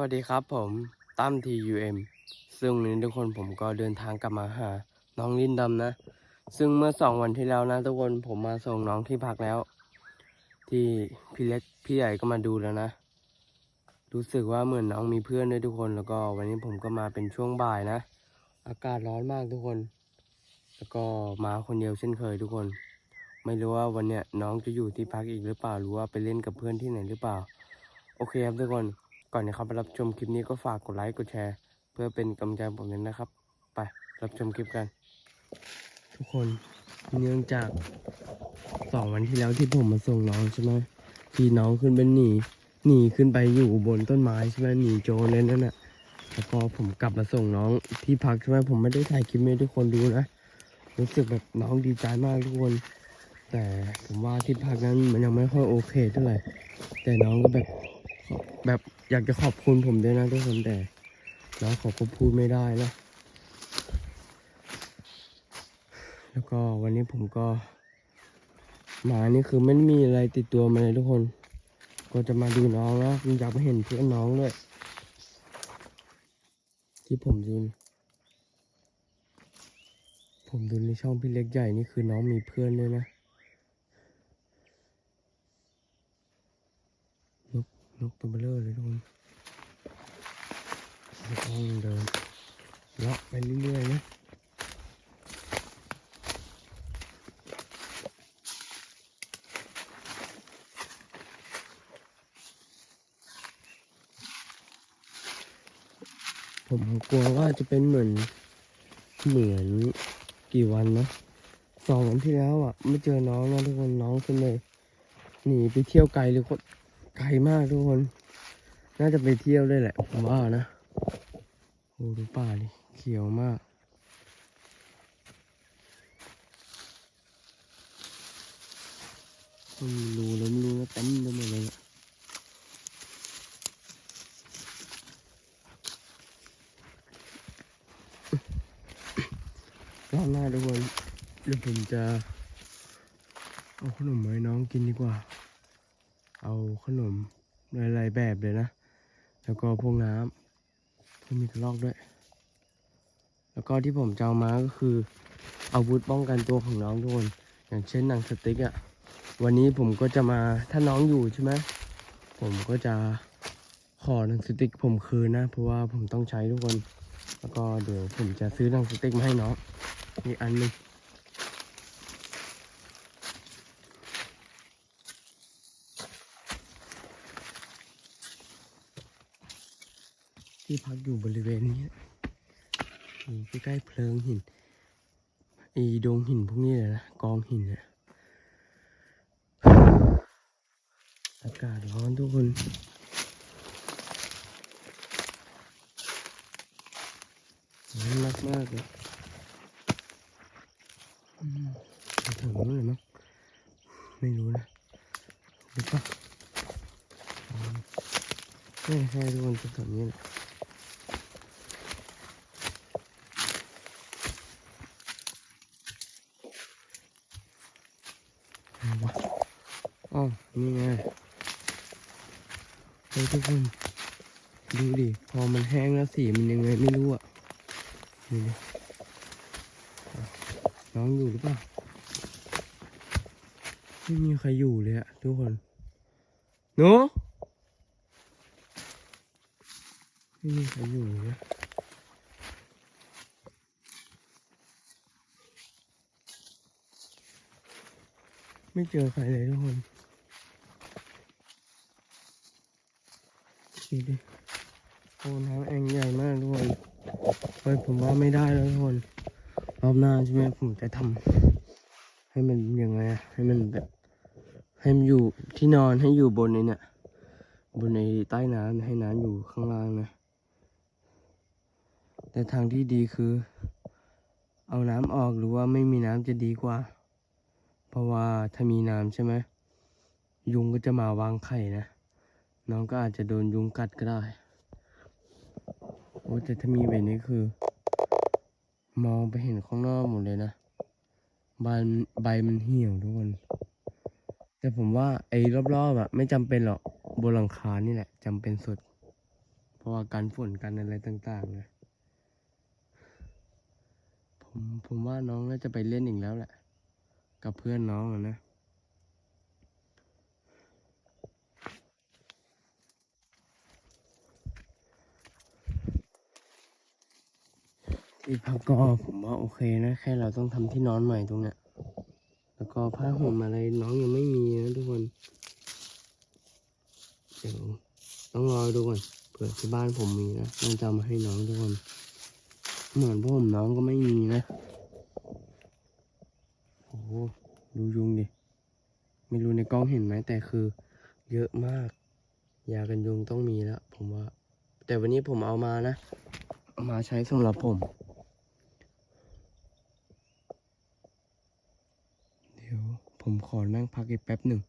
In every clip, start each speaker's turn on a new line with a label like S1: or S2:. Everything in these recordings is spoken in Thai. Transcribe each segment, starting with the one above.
S1: วัสดีครับผมตั้ม TUM ซึ่งวันนี้ทุกคนผมก็เดินทางกลับมาหา น้องลินดำนะ ซึ่งเมื่อสองวันที่แล้วนะทุกคนผมมาส่งน้องที่พักแล้ว ที่พี่เล็กพี่ใหญ่ก็มาดูแล้วนะ รู้สึกว่าเหมือนน้องมีเพื่อนด้วยทุกคนแล้วก็วันนี้ผมก็มาเป็นช่วงบ่ายนะ อากาศร้อนมากทุกคน แล้วก็มาคนเดียวเช่นเคยทุกคน ไม่รู้ว่าวันเนี้ยน้องจะอยู่ที่พักอีกหรือเปล่าหรือว่าไปเล่นกับเพื่อนที่ไหนหรือเปล่า โอเคครับทุกคน ก่อนนะครับไปรับชมคลิปนี้ก็ฝากกดไลค์กดแชร์ เพื่อเป็นกำลังใจผมด้วยนะครับ ไปรับชมคลิปกัน ทุกคนเนื่องจากสองวันที่แล้วที่ผมมาส่งน้องใช่ไหมที่น้องขึ้นเป็นหนีหนีขึ้นไปอยู่บนต้นไม้ใช่ไหมหนีโจรเลยนั่นน่ะแล้วก็ผมกลับมาส่งน้องที่พักใช่ไหมผมไม่ได้ถ่ายคลิปให้ทุกคนดูนะรู้สึกแบบน้องดีใจมากทุกคน แต่ผมว่าที่พักนั้นมันยังไม่ค่อยโอเคเท่าไหร่แต่น้องก็แบบแบบ อยากจะขอบคุณผมด้วยนะทุกคนแต่น้องเขาก็พูดไม่ได้นะ แล้วก็วันนี้ผมก็ มานี่คือไม่มีอะไรติดตัวมาเลยทุกคน ก็จะมาดูน้องแล้วอยากมาเห็นเพื่อนน้องด้วย ที่ผมดูผมดูในช่องพี่เล็กใหญ่นี่คือน้องมีเพื่อนด้วยนะ นกตัวเบลอเลยทุกคนต้องเดินเลาะไปเรื่อยๆนะผมกลัวว่าจะเป็นเหมือนเหมือนกี่วันนะสองวันที่แล้วอะ ไม่เจอน้องนะทุกคนน้องขึ้นเลยหนีไปเที่ยวไกลหรือคน ลมากทุกคน น่าจะไปเที่ยวได้แหละผมว่านะโอ้ดูป่าดิเขียวมาก มันมีรูแล้วไม่รู้นะเต็มไปหมดเลยอะรอบหน้าทุกคนเดี๋ยวผมจะ เอาขนมมาให้น้องกินดีกว่า เอาขนมหลายๆแบบเลยนะ แล้วก็พวกน้ำพวกมีกระรอกด้วย แล้วก็ที่ผมจะเอามาก็คืออาวุธป้องกันตัวของน้องทุกคนอย่างเช่นหนังสติ๊กอะ่ะวันนี้ผมก็จะมาถ้าน้องอยู่ใช่ไหมผมก็จะขอหนังสติ๊กผมคืนนะ เพราะว่าผมต้องใช้ทุกคน แล้วก็เดี๋ยวผมจะซื้อหนังสติ๊กมาให้น้องอีอันนึง ที่พักอยู่บริเวณนี้อยู่ใกล้ๆเพลิงหินอีดงหินพวกนี้เลยนะกองหินเนี่ยอากาศร้อนทุกคนร้อนมากมากเลยอืมถึงนู้นเลยมั้งไม่รู้นะหรือเปล่าอืมใช่ใช่ทุกคนจะแถวนี้แหละ ไหน วะอ๋อนี่ไงเฮ้ยทุกคนดูดิ พอมันแห้งแล้วสีมันยังไงไม่รู้อะนี่ดิอะน้องอยู่หรือเปล่า ไม่มีใครอยู่เลยอะทุกคนหนูไม่มีใครอยู่เลย ไม่เจอใครเลยทุกคนดูดิโอ้น้ำแองใหญ่มากทุกคนเฮ้ยผมว่าไม่ได้แล้วทุกคนรอบหน้าใช่ไหมผมจะทำให้มันยังไงให้มันแบบให้มันอยู่ที่นอนให้อยู่บนในเนี่ยบนในใต้น้ำให้น้ำอยู่ข้างล่างนะ แต่ทางที่ดีคือ เอาน้ำออกหรือว่าไม่มีน้ำจะดีกว่า เพราะว่าถ้ามีน้ำใช่ไหมยุงก็จะมาวางไข่นะ น้องก็อาจจะโดนยุงกัดก็ได้ โอ้แต่ถ้ามีแบบนี้คือ มองไปเห็นข้างนอกหมดเลยนะใบใบมันเหี่ยวทุกคน แต่ผมว่าไอ้รอบๆอะไม่จำเป็นหรอกบนหลังคานี่แหละจำเป็นสุดผราะว่าการฝนกันอะไรต่างๆนะผมผมว่าน้องน่าจะไปเล่นอีกแล้วแหละ กับเพื่อนน้องนะที่พักก็ผมว่าโอเคนะ แค่เราต้องทำที่นอนใหม่ตรงเนี้ยแล้วก็ผ้าห่มอะไรน้องยังไม่มีนะทุกคนเดี๋ยวต้องรอดูก่อนเผื่อที่บ้านผมมีนะต้องจะมาให้น้องทุกคนเหมือนผ้าห่มน้องก็ไม่มีนะ อ้โหดูยุงดิ ไม่รู้ในกล้องเห็นไหมแต่คือ เยอะมาก ยากันยุงต้องมีแล้วผมว่า แต่วันนี้ผมเอามานะ มาใช้สำหรับผม เดี๋ยวผมขอนั่งพักอีกแป๊บหนึ่ง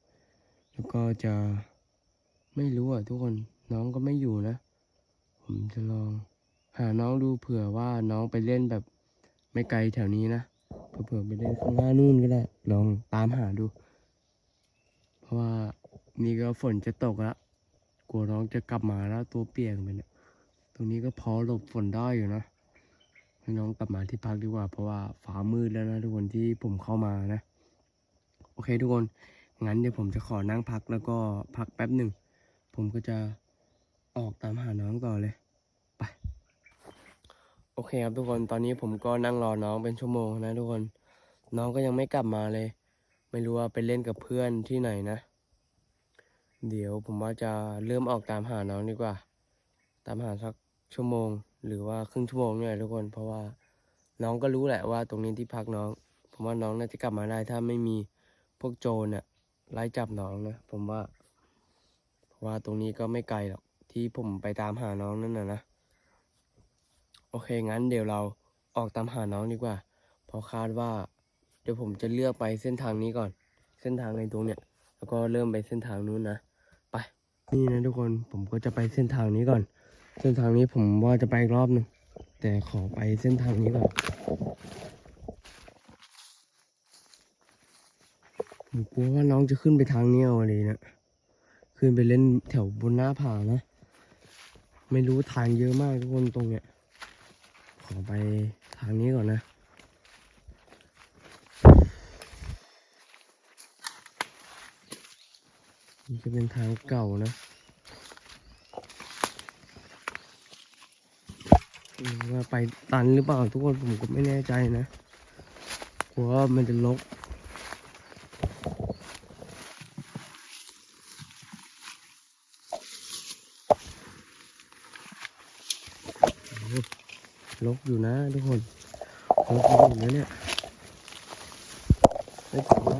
S1: แล้วก็จะไม่รู้อะทุกคนน้องก็ไม่อยู่นะ ผมจะลอง หาน้องดูเผื่อว่าน้องไปเล่นแบบไม่ไกลแถวนี้นะ เผื่อไปเล่นข้างหน้านู่นก็ได้ ลองตามหาดู เพราะว่านี่ก็ฝนจะตกแล้วกลัวน้องจะกลับมาแล้วตัวเปียกไปเนี่ยตรงนี้ก็พอหลบฝนได้อยู่นะให้น้องกลับมาที่พักดีกว่า เพราะว่าฟ้ามืดแล้วนะทุกคนที่ผมเข้ามานะ โอเคทุกคนงั้นเดี๋ยวผมจะขอนั่งพักแล้วก็พักแป๊บหนึ่ง ผมก็จะออกตามหาน้องต่อเลย โอเคครับทุกคนตอนนี้ผมก็นั่งรอน้องเป็นชั่วโมงนะทุกคน น้องก็ยังไม่กลับมาเลย ไม่รู้ว่าไปเล่นกับเพื่อนที่ไหนนะ เดี๋ยวผมว่าจะเริ่มออกตามหาน้องดีกว่า ตามหาสักชั่วโมง หรือว่าครึ่งชั่วโมงเนี่ยทุกคน เพราะว่าน้องก็รู้แหละว่าตรงนี้ที่พักน้อง ผมว่าน้องน่าจะกลับมาได้ถ้าไม่มีพวกโจรเนี่ยไล่จับน้องนะผมว่า เพราะว่าตรงนี้ก็ไม่ไกลหรอกที่ผมไปตามหาน้องนั่นน่ะนะ โอเคงั้นเดี๋ยวเราออกตามหาน้องดีกว่า เพราะคาดว่า เดี๋ยวผมจะเลือกไปเส้นทางนี้ก่อน เส้นทางในตรงเนี้ยแล้วก็เริ่มไปเส้นทางนู้นนะไปนี่นะทุกคนผมก็จะไปเส้นทางนี้ก่อน เส้นทางนี้ผมว่าจะไปรอบหนึ่งแต่ขอไปเส้นทางนี้ก่อนผมกลัวว่าน้องจะขึ้นไปทางนี้เอาเลยนะขึ้นไปเล่นแถวบนหน้าผานะ ไม่รู้ทางเยอะมากทุกคนตรงเนี้ย ขอไปทางนี้ก่อนนะ นี่จะเป็นทางเก่านะว่าไปตันหรือเปล่าทุกคนผมก็ไม่แน่ใจนะกลัวว่ามันจะลก โอ้โห ลกอยู่นะทุกคนลกอยู่นะเนี่ยไม่ถือว่า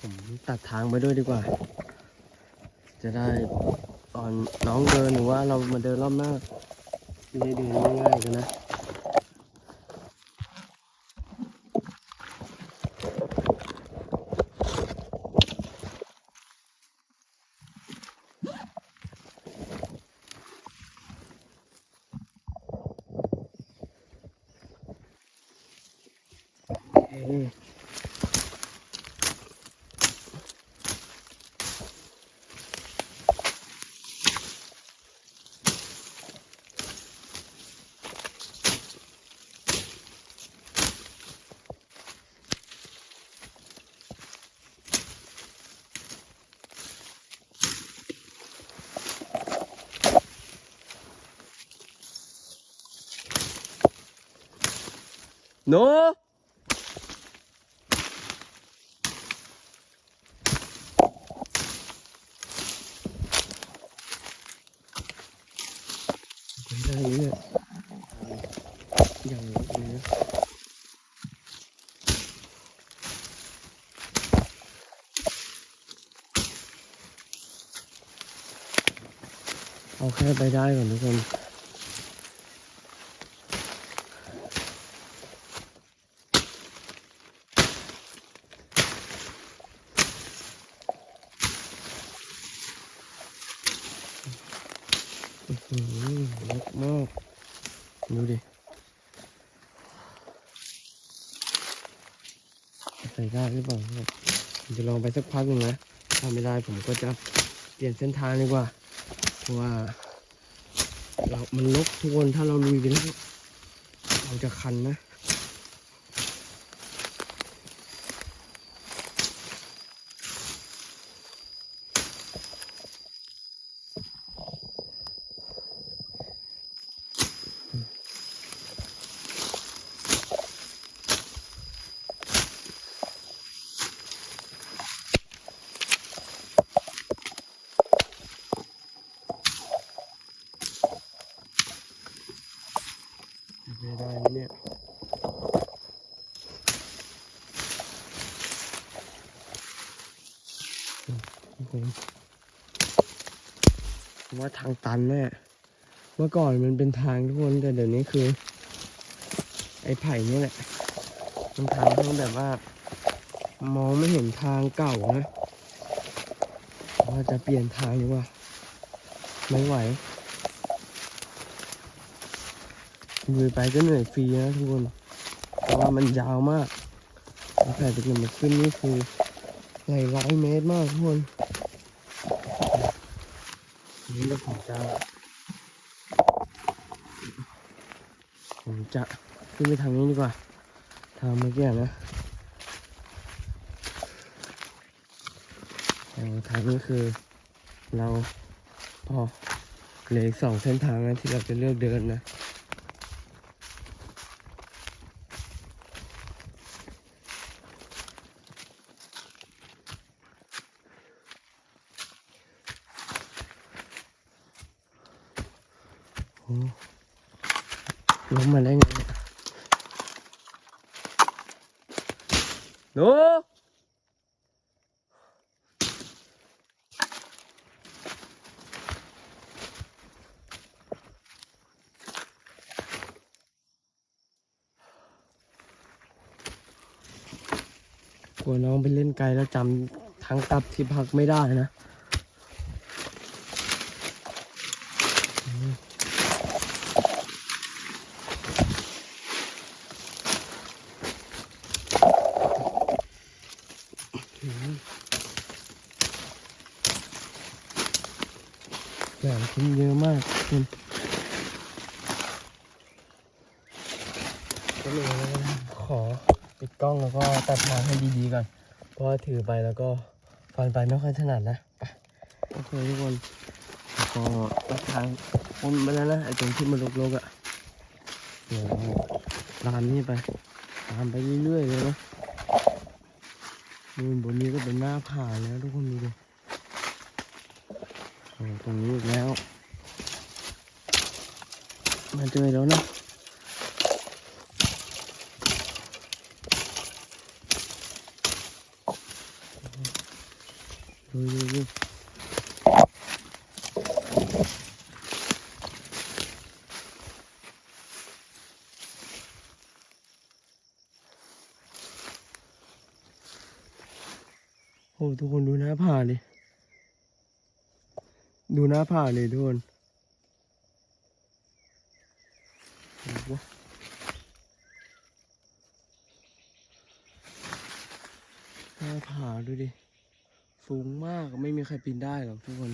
S1: ผมตัดทางไปด้วยดีกว่า จะได้ตอนน้องเดินหรือว่าเรามาเดินรอบหน้าจะได้เดินง่ายๆกันนะ หนูไม่ได้เนี่ยอย่างนี้นะเอาแค่ไปได้ก่อนทุกคน อื้อหือเล็กมากดูดิ ใส่ได้หรือเปล่าครับผมจะลองไปสักพักหนึ่งนะถ้าไม่ได้ผมก็จะเปลี่ยนเส้นทางดีกว่า เพราะว่า เรา มันลกทุกคนถ้าเราลุยไปแล้วเราจะคันนะ ไม่ได้นะเนี่ยโอ้โหผม ว่าทางตันแน่เมื่อก่อนมันเป็นทางทุกคนแต่เดี๋ยวนี้คือ ไอ้ไผ่นี่แหละมันทางที่แบบว่า มองไม่เห็นทางเก่านะว่าจะเปลี่ยนทางดีกว่า ไม่ไหวลุยไปก็เหนื่อยฟรีนะทุกคนเพราะว่ามันยาวมากตั้งแต่จะมันขึ้นนี่คือหลายร้อยเมตรมากทุกคน นี้เราผมจะ ผมจะขึ้นไปทางนี้ดีกว่าทางเมื่อกี้นะทางนี้คือเราพอเหลืออีกสองเส้นทางนะที่เราจะเลือกเดินนะ โอ้ล้มมาได้ไงเนี่ยหนู กลัวน้องไปเล่นไกลแล้วจำทางกลับที่พักไม่ได้นะแหลมขึ้นเยอะมากคุณก็เลยขอ ปิดกล้องแล้วก็ตัดทางให้ดีๆก่อน เพราะว่าถือไปแล้วก็ฟันไปไม่ค่อยถนัดนะไปโอเคทุกคนแล้วก็ตัดทางพ้นไปแล้วนะไอ้ตรงที่มันลกๆอะเดี๋ยวตามนี่ไปตามไปเรื่อยๆเลยนะนู่นบนนี้ก็เป็นหน้าผาแล้วทุกคนดูดิตรงนี้อีกแล้วมาเจอแล้วนะ ดูดูดูโอ้ทุกคนดูหน้าผาดิ ดูหน้าผาเลยทุกคนโอ้โหน้าผาดูดิ สูงมากไม่มีใครปีนได้หรอกทุกคน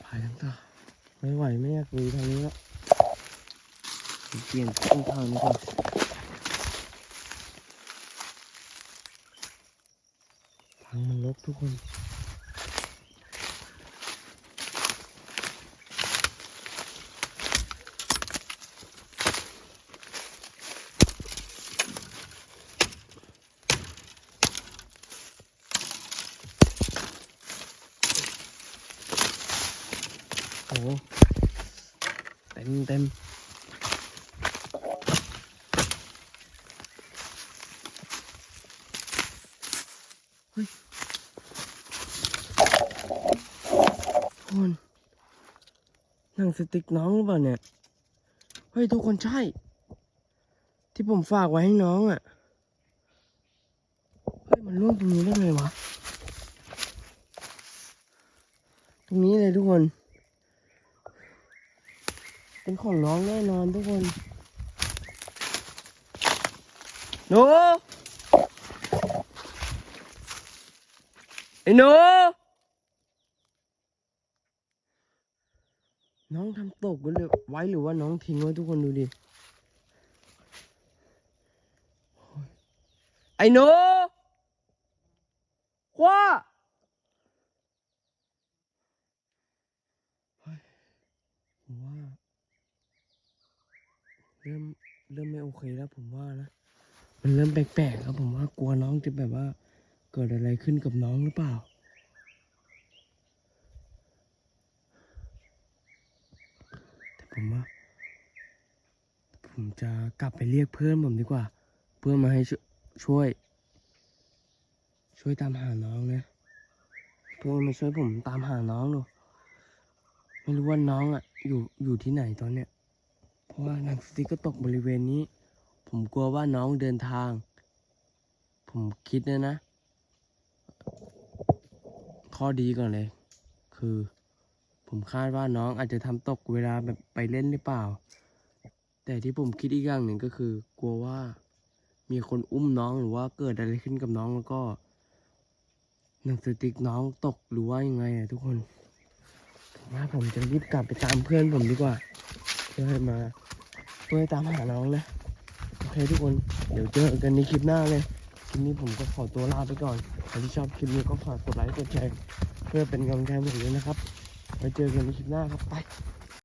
S1: ไปกันต่อไม่ไหวไม่อยากลุยทางนี้แล้วเปลี่ยนเส้นทางดีกว่าทางมัน ลกทุกคน โอ้โหเต็มเต็มทุก คนหนังสติ๊กน้องหรือเปล่าเนี่ย เฮ้ยทุกคนใช่ ที่ผมฝากไว้ให้น้องอะ่ะ เฮ้ยมันร่วงตรงนี้ได้ไงวะ ตรงนี้เลยทุกคน เป็นของน้องแน่นอนทุกคนหนูไอ้หนู น้องทำตกไว้เลยไว้หรือว่าน้องทิ้งไว้ทุกคนดูดิไอ้หนูคว้าเฮ้ยผมว่าเริ่มเริ่มไม่โอเคแล้วผมว่านะ มันเริ่มแปลกๆครับผมว่ากลัวน้องจะแบบว่า เกิดอะไรขึ้นกับน้องหรือเปล่า แต่ ผมว่าผมจะกลับไปเรียกเพื่อนผมดีกว่า เพื่อนมาให้ช่วย ช่วยช่วยตามหาน้องนะเพื่อนมาช่วยผมตามหาน้องดูไม่รู้ว่าน้องอะ อยู่อยู่ที่ไหนตอนเนี้ยเพราะว่าหนังสติ๊กก็ตกบริเวณนี้ ผมกลัวว่าน้องเดินทาง ผมคิดนะนะ ข้อดีก่อนเลย คือ ผมคาดว่าน้องอาจจะทำตกเวลาแบบไปเล่นหรือเปล่า แต่ที่ผมคิดอีกอย่างหนึ่งก็คือ กลัวว่ามีคนอุ้มน้องหรือว่าเกิดอะไรขึ้นกับน้องแล้วก็หนังสติ๊กน้องตกหรือว่ายังไงอะทุกคนผมว่าผมจะรีบกลับไปตามเพื่อนผมดีกว่าเพื่อให้มาเพื่อให้ตามหาน้องนะโอเคทุกคนเดี๋ยวเจอกันในคลิปหน้าเลยคลิปนี้ผมก็ขอตัวลาไปก่อนใครที่ชอบคลิปนี้ก็ฝากกดไลค์กดแชร์เพื่อเป็นกำลังใจให้ผมด้วยนะครับ ไว้เจอกันในคลิปหน้าครับไป